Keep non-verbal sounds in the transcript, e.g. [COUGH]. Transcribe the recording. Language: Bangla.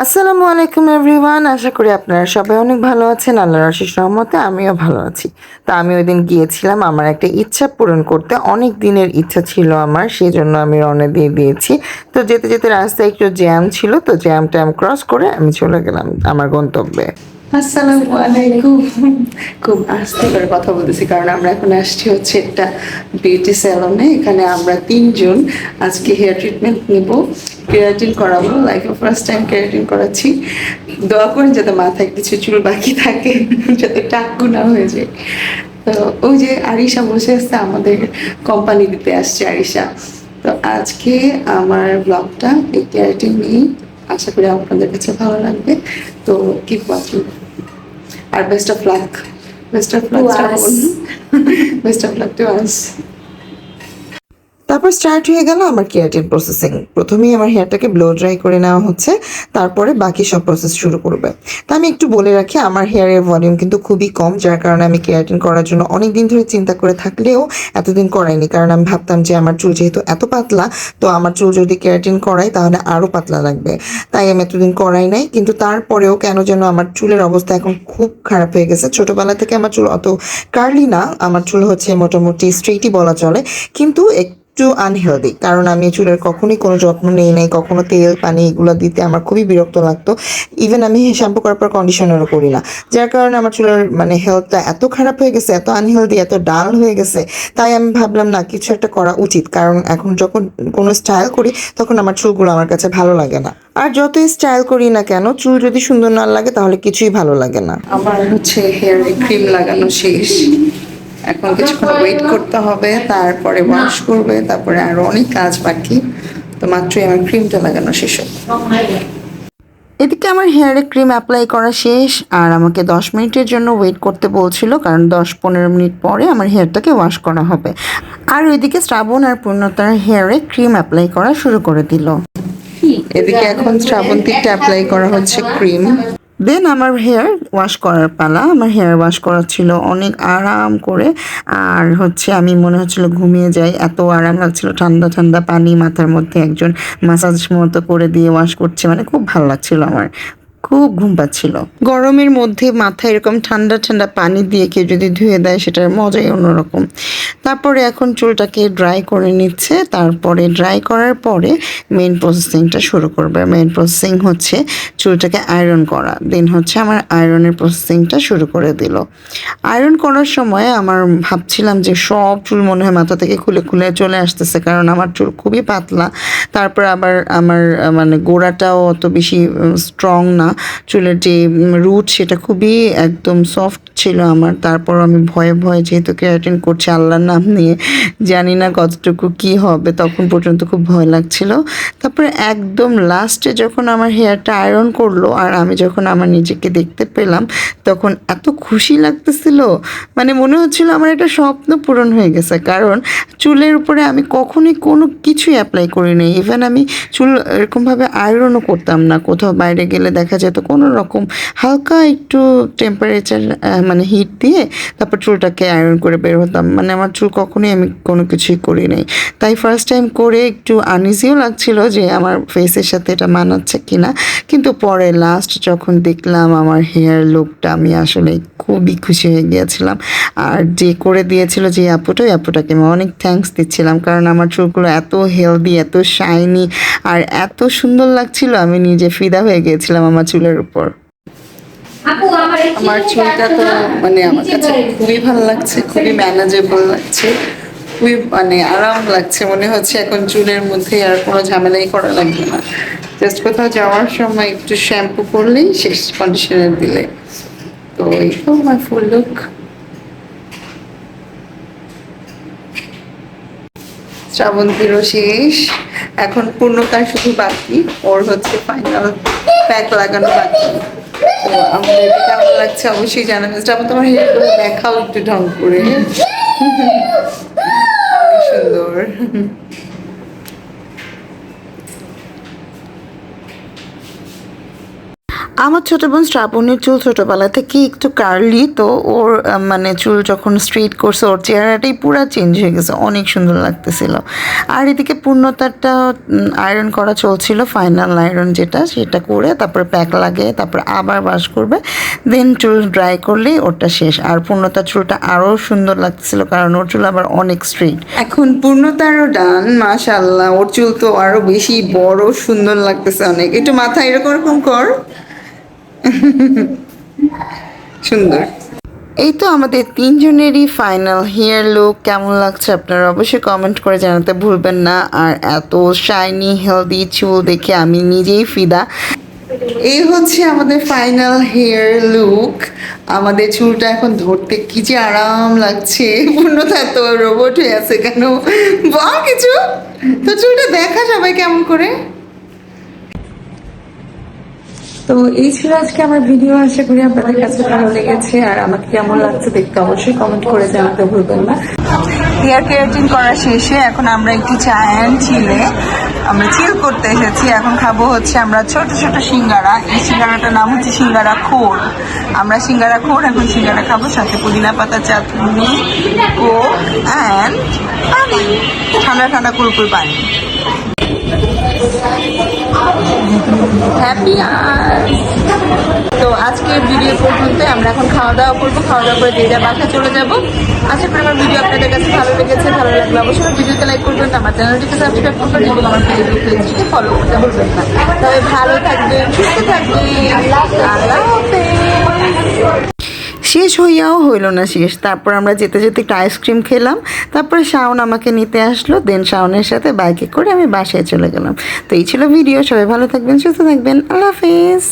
আসসালামু আলাইকুম এভরিওয়ান, আশা করি আপনারা সবাই অনেক ভালো আছেন, আল্লাহর আশিস রহমতে আমিও ভালো আছি। তো আমি ওই দিন গিয়েছিলাম, আমার একটা ইচ্ছা পূরণ করতে, অনেক দিনের ইচ্ছা ছিল আমার সেই জন্য আমি রওনা দিয়ে দিয়েছি। তো যেতে যেতে রাস্তায় একটু জ্যাম ছিল, তো জ্যাম ট্যাম ক্রস করে আমি চলে গেলাম আমার গন্তব্যে। আসসালামু আলাইকুম। খুব আস্তে করে কথা বলতেছি, কারণ আমরা এখন আসছি হচ্ছে একটা বিউটি স্যালনে এখানে আমরা তিনজন আজকে হেয়ার ট্রিটমেন্ট নিব কেরাটিন করাবো লাইফে ফার্স্ট টাইম কেরাটিন করাচ্ছি। দোয়া করেন যাতে মাথায় কিছু চুল বাকি থাকে, যাতে টাক্কু না হয়ে যায়। তো ওই যে আরিশা বসে আসছে আমাদের কোম্পানি দিতে আসছে আরিশা। তো আজকে আমার ব্লগটা এই কেরাটিন নিয়েই আশা করি আপনাদের কাছে ভালো লাগবে। তো keep watching R best of luck best of luck To us. [LAUGHS] Best of luck to us তারপর স্টার্ট হয়ে গেল আমার কেরাটিন প্রসেসিং প্রথমেই আমার হেয়ারটাকে ব্লো ড্রাই করে নেওয়া হচ্ছে, তারপরে বাকি সব প্রসেস শুরু করবে। তা আমি একটু বলে রাখি, আমার হেয়ারের ভলিউম কিন্তু খুবই কম, যার কারণে আমি কেরাটিন করার জন্য অনেক দিন ধরে চিন্তা করে থাকলেও এতদিন করাইনি। কারণ আমি ভাবতাম যে আমার চুল যেহেতু এত পাতলা, তো আমার চুল যদি কেরাটিন করাই তাহলে আরও পাতলা লাগবে। তাই আমি এতদিন করাই নাই, কিন্তু তারপরেও কেন যেন আমার চুলের অবস্থা এখন খুব খারাপ হয়ে গেছে। ছোটোবেলা থেকে আমার চুল অত কার্লি না, আমার চুল হচ্ছে মোটামুটি স্ট্রেটই বলা চলে। কিন্তু একটু আনহেলদি কারণ আমি চুলের কখনোই কোনো যত্ন নেই নাই, কখনো তেল, পানি এগুলো দিতে আমার খুবই বিরক্ত লাগতো। ইভেন আমি শ্যাম্পু করার পর কন্ডিশনারও করি না। যার কারণে আমার চুলের মানে হেলথটা এত খারাপ হয়ে গেছে, এত আনহেলদি এত ডাল হয়ে গেছে, তাই আমি ভাবলাম, না, কিছু একটা করা উচিত। কারণ এখন যখন কোনো স্টাইল করি, তখন আমার চুলগুলো আমার কাছে ভালো লাগে না। আর যতই স্টাইল করি না কেন, চুল যদি সুন্দর না লাগে, তাহলে কিছুই ভালো লাগে না। আমার হচ্ছে হেয়ারে ক্রিম লাগানো শেষ। এখন কিছুক্ষণ ওয়েট করতে হবে তারপরে ওয়াশ করবে তারপরে আরও অনেক কাজ বাকি। তো মাত্রই আমার ক্রিমটা লাগানো শেষ এদিকে আমার হেয়ারে ক্রিম অ্যাপ্লাই করা শেষ আর আমাকে দশ মিনিটের জন্য ওয়েট করতে বলছিল কারণ দশ পনেরো মিনিট পরে আমার হেয়ারটাকে ওয়াশ করা হবে। আর ওইদিকে শ্রাবণ আর পূর্ণতার হেয়ারে ক্রিম অ্যাপ্লাই করা শুরু করে দিল। এদিকে এখন শ্রাবণ শ্রাবন্তীটা অ্যাপ্লাই করা হচ্ছে ক্রিম দেন আমার হেয়ার ওয়াশ করার পালা। আমার হেয়ার ওয়াশ করা ছিল অনেক আরাম করে। আর হচ্ছে আমি মনে হচ্ছিল ঘুমিয়ে যাই। এত আরাম লাগছিল। ঠান্ডা ঠান্ডা পানি মাথার মধ্যে একজন মাসাজ মতো করে দিয়ে ওয়াশ করছে। মানে খুব ভালো লাগছিল আমার। খুব ঘুম পাচ্ছিল। গরমের মধ্যে মাথায় এরকম ঠান্ডা ঠান্ডা পানি দিয়ে কেউ যদি ধুয়ে দেয়, সেটার মজাই অন্যরকম। তারপরে এখন চুলটাকে ড্রাই করে নিচ্ছে। তারপরে ড্রাই করার পরে মেন প্রসেসিংটা শুরু করবে। মেন প্রসেসিং হচ্ছে চুলটাকে আয়রন করা। দেন হচ্ছে আমার আয়রনের প্রসেসিংটা শুরু করে দিল। আয়রন করার সময় আমার ভাবছিলাম যে সব চুল মনে হয় মাথা থেকে খুলে খুলে চলে আসতেছে, কারণ আমার চুল খুবই পাতলা। তারপর আবার আমার মানে গোড়াটাও অত বেশি স্ট্রং না। চুলের যে রুট সেটা খুবই একদম সফট ছিল আমার। তারপর আমি ভয়ে ভয়ে যেহেতু কেরাটিন করছি আল্লাহর নাম নিয়ে, জানি না কতটুকু কি হবে, তখন পর্যন্ত খুব ভয় লাগছিল। তারপরে একদম লাস্টে যখন আমার হেয়ারটা আয়রন করল আর আমি যখন আমার নিজেকে দেখতে পেলাম, তখন এত খুশি লাগতেছিল। মানে মনে হচ্ছিল আমার একটা স্বপ্ন পূরণ হয়ে গেছে। কারণ চুলের উপরে আমি কখনোই কোনো কিছুই অ্যাপ্লাই করি করিনি। ইভেন আমি চুল এরকমভাবে আয়রনও করতাম না। কোথাও বাইরে গেলে দেখা যেত কোনো রকম হালকা একটু টেম্পারেচার মানে হিট দিয়ে তারপর চুলটাকে আয়রন করে বের হতাম। মানে আমার চুল কখনোই আমি কোনো কিছুই করি নাই। তাই ফার্স্ট টাইম করে একটু আনইজিও লাগছিল যে আমার ফেসের সাথে এটা মানাচ্ছে কিনা। কিন্তু পরে লাস্ট যখন দেখলাম আমার হেয়ার লুকটা আমি আসলে খুবই খুশি হয়ে গিয়েছিলাম। আর যে করে দিয়েছিল যে আপুটা ওই আপুটাকে আমি অনেক থ্যাঙ্কস দিচ্ছিলাম। কারণ আমার চুলগুলো এত হেলদি এত শাইনি আর এত সুন্দর লাগছিল, আমি নিজে ফিদা হয়ে গিয়েছিলাম আমার চুলের উপর। আমার চুলটা তো মানে আমার কাছে খুবই ভালো লাগছে খুবই ম্যানেজেবল লাগছে খুবই মানে আরাম লাগছে মনে হচ্ছে এখন চুলের মধ্যে আর কোনো ঝামেলাই করা লাগবে না। জাস্ট কোথাও যাওয়ার সময় একটু শ্যাম্পু করলেই শেষ কন্ডিশনার দিলে। তো এই তো আমার ফুল লুক শ্রাবন্তীরও শেষ এখন পূর্ণতার শুধু বাকি ওর হচ্ছে ফাইনাল প্যাক লাগানো বাকি। আমাদের কেমন লাগছে? অবশ্যই জানাবেন। শ্রাবণ তোমার হেয়ারগুলো দেখাও একটু ঢং করে। সুন্দর। আমার ছোট বোন শ্রাবণের চুল ছোটবেলা থেকে একটু কার্লি তো ওর মানে চুল যখন স্ট্রেট করছে, ওর চেহারাটাই পুরো চেঞ্জ হয়ে গেছে, অনেক সুন্দর লাগতেছিল। আর এদিকে পূর্ণতারটা আয়রন করা চলছিল ফাইনাল আয়রন যেটা, সেটা করে তারপরে প্যাক লাগে তারপরে আবার বাস করবে দেন চুল ড্রাই করলেই ওটা শেষ। আর পূর্ণতার চুলটা আরও সুন্দর লাগতেছিল, কারণ ওর চুল আবার অনেক স্ট্রেট এখন পূর্ণতারও ডান মাশাল্লাহ ওর চুল তো আরও বেশি বড় সুন্দর লাগতেছে অনেক। একটু মাথা এরকম এরকম কর। [LAUGHS] সুন্দর। এই তো আমাদের তিনজনেরই ফাইনাল হেয়ার লুক কেমন লাগছে আপনারা অবশ্যই কমেন্ট করে জানাতে ভুলবেন না। আর এত শাইনি হেলদি চুল দেখে আমি নিজেই ফিদা। এই হচ্ছে আমাদের ফাইনাল হেয়ার লুক আমাদের চুলটা এখন ধরতে কি যে আরাম লাগছে। পূর্ণতা তো রোবট হয়ে আছে কেন? বল কিছু। তো চুলটা দেখা সবাই কেমন করে? তো এই ছিল আজকে আমার ভিডিও। আশা করি আপনাদের কাছে ভালো লেগেছে। আর আমাকে কেমন লাগছে দেখতে অবশ্যই কমেন্ট করে জানাতে ভুলবেন না। হেয়ার কেরাটিন করা শেষে এখন আমরা একটি চা অ্যান্ড চিলে আমরা চিল করতে এসেছি। এখন খাব হচ্ছে আমরা ছোট ছোট সিঙ্গারা। এই সিঙ্গারাটার নাম হচ্ছে সিঙ্গারা খোর। আমরা সিঙ্গারা খোর এখন সিঙ্গারা খাব। সাথে পুদিনা পাতা চাটনি কোক অ্যান্ড পানি। ঠান্ডা ঠান্ডা কুলকুল পানি। হ্যাপি তো আজকের ভিডিও পর্যন্ত আমরা এখন খাওয়া দাওয়া করব। খাওয়া দাওয়া করে যে যা বাসায় চলে যাব। আশা করি আমার ভিডিও আপনাদের কাছে ভালো লেগেছে, ভালো লাগলে অবশ্যই ভিডিওতে লাইক করবেন আমার চ্যানেলটিকে সাবস্ক্রাইব করবেন এবং আমার ফেসবুক ফলো করতে ভুলবেন না। তবে ভালো থাকবেন, সুস্থ থাকবেন। শেষ হইয়াও হইল না শেষ। তারপর আমরা যেতে যেতে একটা আইসক্রিম খেলাম। তারপরে শাওন আমাকে নিতে আসলো। দেন শাওনের সাথে বাইকে করে আমি বাসায় চলে গেলাম। তো এই ছিল ভিডিও সবাই ভালো থাকবেন, সুস্থ থাকবেন। আল্লাহ হাফেজ।